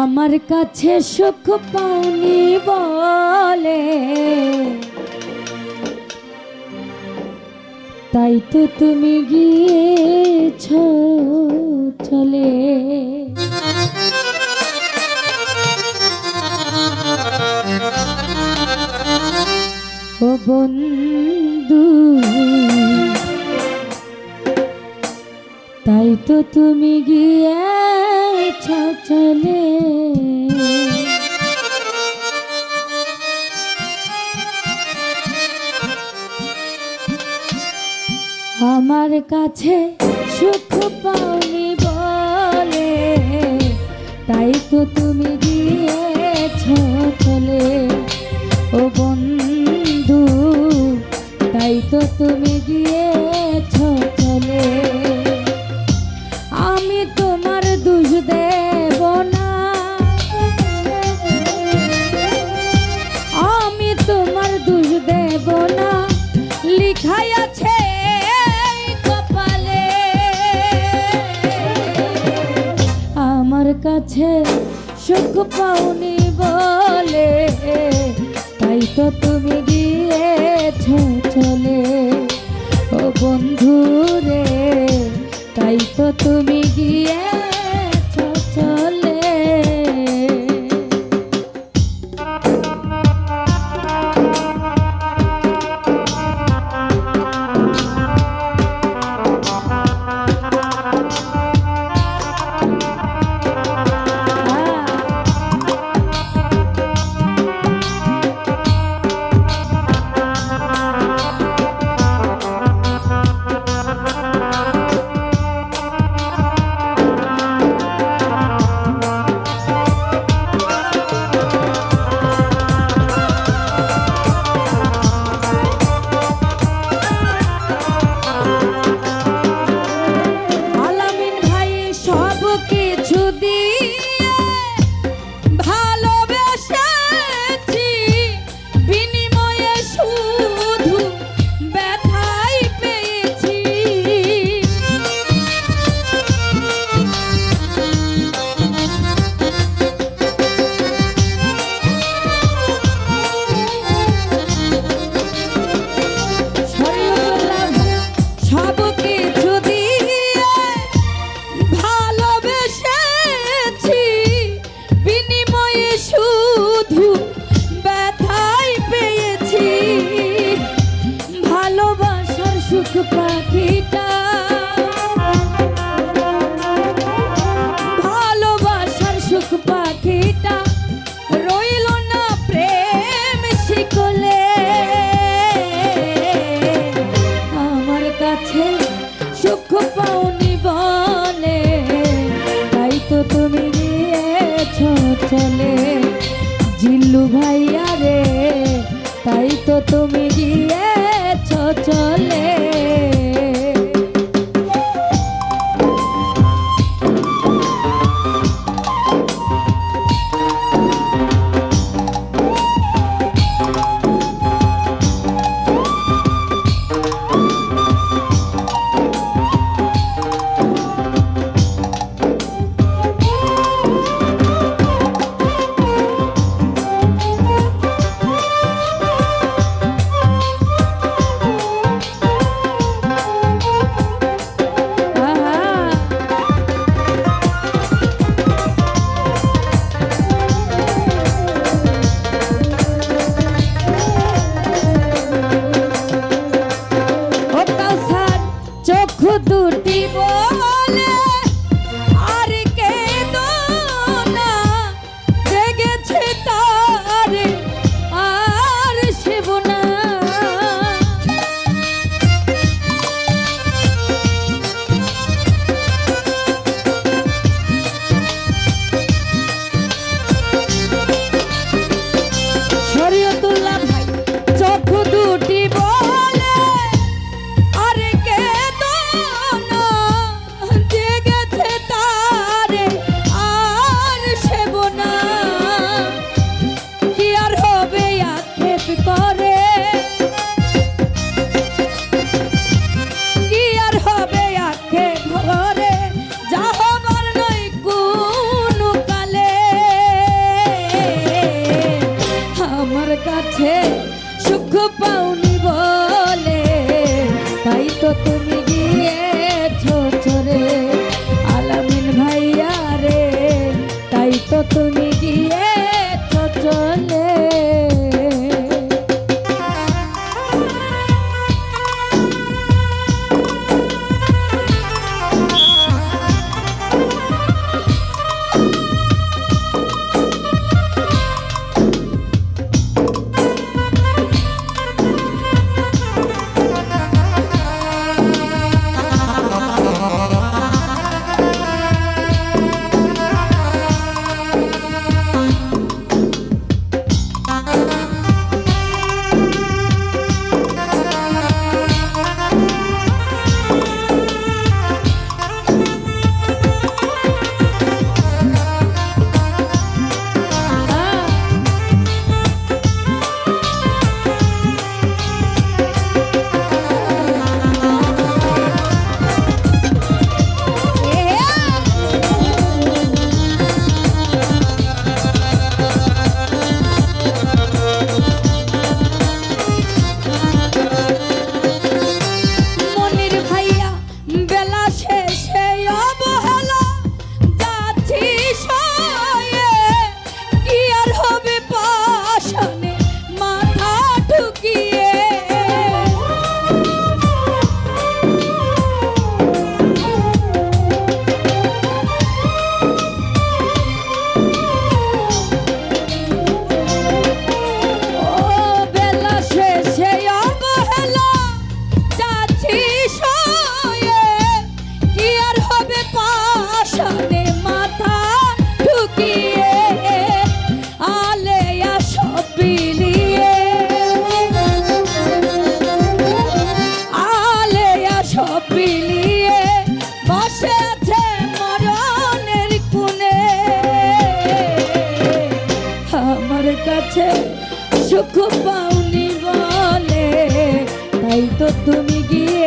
আমার কাছে সুখ পাওনি বলে। তাই তো তুমি গিয়েছ চলে। ও বন্ধু, তাই তো তুমি গিয়েছ চলে। আমার কাছে সুখ পাওনি বলে, তাই তো তুমি গিয়েছ চলে। ও বন্ধু, তাই তো তুমি কাছে সুখ পাওনি বলে। ভাইয়া রে তাই তো তুমি আছে সুখ পাওনি বলে তাই তো তুমি গিয়ে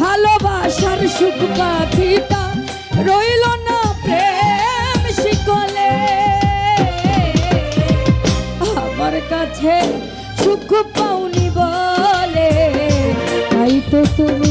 ভালোবাসার সুখ পাখিটা। রইল না শিকলে। আমার কাছে পাওনি বলে। তাই তো তুমি